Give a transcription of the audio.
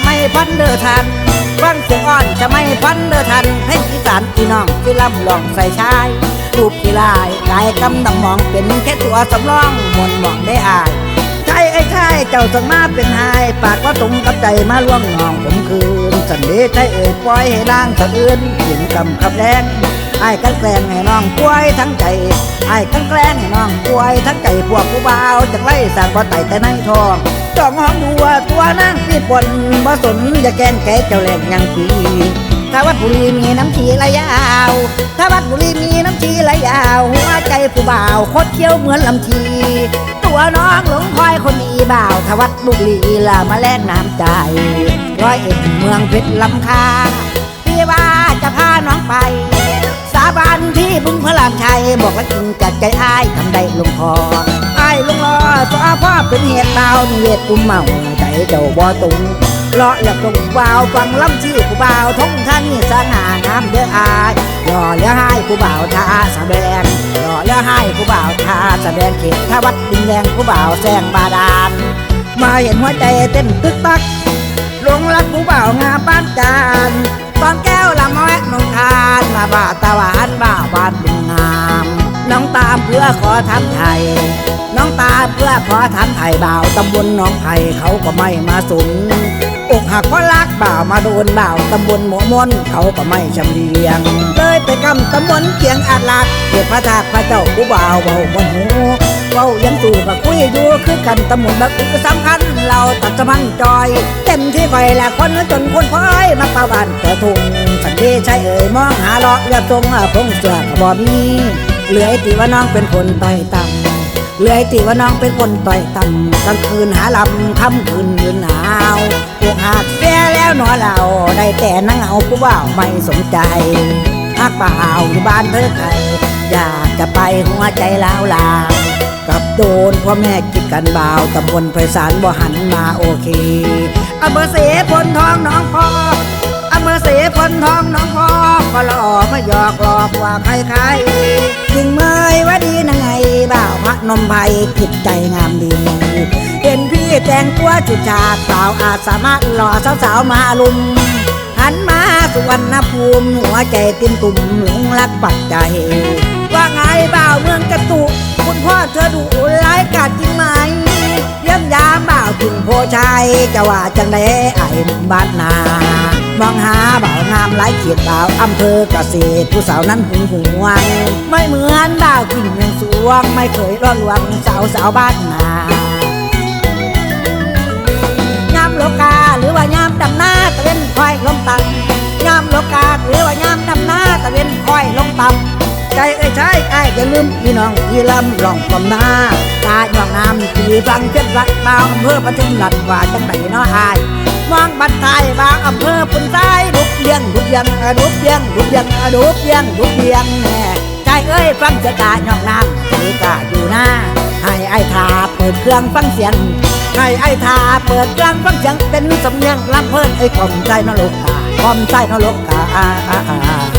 จะไม่พันเดือทันฟังเสียงอ่อนจะไม่พันเดือทันเพลงอีสานพี่น้องที่ลำลองใส่ชายรูปที่ลายกายกำดำมองเป็นแค่ตัวสำรองมนมองได้อายใช่ไอ้ใช่เจ้าสังมาเป็นหายปากว่าตรงกับใจมาล่วงนองผมคืนสันเดชใช่เอ่ยปล่อยให้ร่างสะอื้นเห็นกำขับแรง ไอ้กันแกล้งให้น้องป่วยทั้งใจไอ้กันแกล้งให้น้องป่วยทั้งใจพวกผู้บ่าวจากไล่สร้างบ่ไต่แต่ในทองจ้องห้องดูว่าตัวนั่งพี่ปนบ่สนอย่าแกล้งแกเจ้าแหลกยังปีถ้าวัดบุรีมีน้ำชีไหลยาว ถ้าวัดบุรีมีน้ำชีไหลยาว หัวใจผู้บ่าวโคตรเขี้ยวเหมือนลำชี ตัวน้องหลงคอยคนดีบ่าวทวัดบุรีลามาแลกน้ำใจ ร้อยเอ็ดเมืองเพชรลำคาพี่ว่าจะพาน้องไป บานที่บึงพระรามชัยบอกว่าจริงจัดใจอ้ายทำได้ลงคออ้ายลงรอสาพ่อเป็นเหตุเมาเวทปุ่มเมาใจเจ้าบ่ตุงเลาะอยากตรงบ่าวฟังลำชื่อผู้บ่าวทงท่านนี่สง่างามเด้ออายรอเลือให้ผู้บ่าวท่าแสดงรอเลือให้ผู้บ่าวท่าแสดงเขตทวัดดินแดงผู้บ่าวแซงบาดาลมาเห็นหัวใจเต้นตึกตักหลงรักผู้บ่าวงามบ้านจาามเพื่อขอทำไทย น้องตามเพื่อขอทำไทยบ่าวตำบลน้องไผ่เขาก็ไม่มาสนอกหักเพราะรักบ่าวมาโดนบ่าวตำบลหมอมนเขาก็ไม่ชำเลียง เลยไปกำตำบลเกียงอาจลักเกียพระธาตุพระเจ้าผู้บ่าวเบาบนหูเว้ายังสู่กับคุยอยู่คือกันตะหมุนแบบคือสำคัญ เราตัดสะพันจอย เต็มที่ไฟและคนจนคนพอยมาป่าบ้านเกิดทุงสันเดชใช่เอ่ยมองหาเลาะเลือดทรงพงเสือกบ่มี เหลือไอ้ตีว่าน้องเป็นคนต่อยต่ำเหลือไอ้ตีว่าน้องเป็นคนต่อยต่ำกลางคืนหาลำค่ำคืนยืนหนาวพวกหากเสียแล้วหนอเราได้แต่นั่งเอาผู้บ่าวไม่สนใจหากเปล่าอยู่บ้านเธอไทยอยากจะไปหัวใจล้าวลากับโดนพ่อแม่กิดกันบ่าวตำบลไพศาลบ่หันมาโอเคอำเภอเสพลทองน้องพ่อ เภอเสพลทองน้องพ่อก็หล่อมาหยอกหลอกว่าใครใครๆถึงเมยว่าดีนังไงบ่าวพระนมไพรจิตใจงามดีเห็นพี่แต่งตัวจุดฉาดสาวอาจสามารถหล่อสาวๆมาลุมหันมาสุวรรณภูมิหัวใจเต็มตุ่มหลงรักปักใจ ว่าไงบ่าวเมืองกระตุกคุณพ่อเธอดุร้ายกาจจริงไหมเยี่ยมยามบ่าวถึงโพชัยจะว่าจังไดไอ้บ้านนา มองหาบ่าวงามหลายเขียดบ่าวอำเภอเกษตรผู้สาวนั้นหึงหวง ไม่เหมือนบ่าวกิ่งเมืองสวง ไม่เคยร่อนลวงสาวสาวบ้านนายามโลกาหรือว่ายามดำหน้าตะเวนคอยลงต่ำยามโลกาหรือว่ายามดำหน้าตะเวนคอยลงต่ำใจเอ้ยใช่ไอ้อย่าลืมพี่น้องที่ลำลองกลมหน้าตาหยอง ที่ฟังเจ็ดรัดบางอำเภอปทุมรัฐว่าจังไหนเนาะอายมองบัดไทยบางอำเภอปุ่นใต้ดุบเบียงดุบเบียงอะดุบเบียงดุบเบียงอะดุบเบียงดุบเบียงแน่ใจเอ้ยฟังเสยกาหยองน้ำที่กะอยู่หน้าให้ไอ้ทาเปิดเครื่องฟังเสียงให้ไอ้ทาเปิดเครื่องฟังเสียงเป็นสำเนียงลำเพิ่นไอ้ความใจนรกกาความใจนรกกาอ่าอ่าอ่า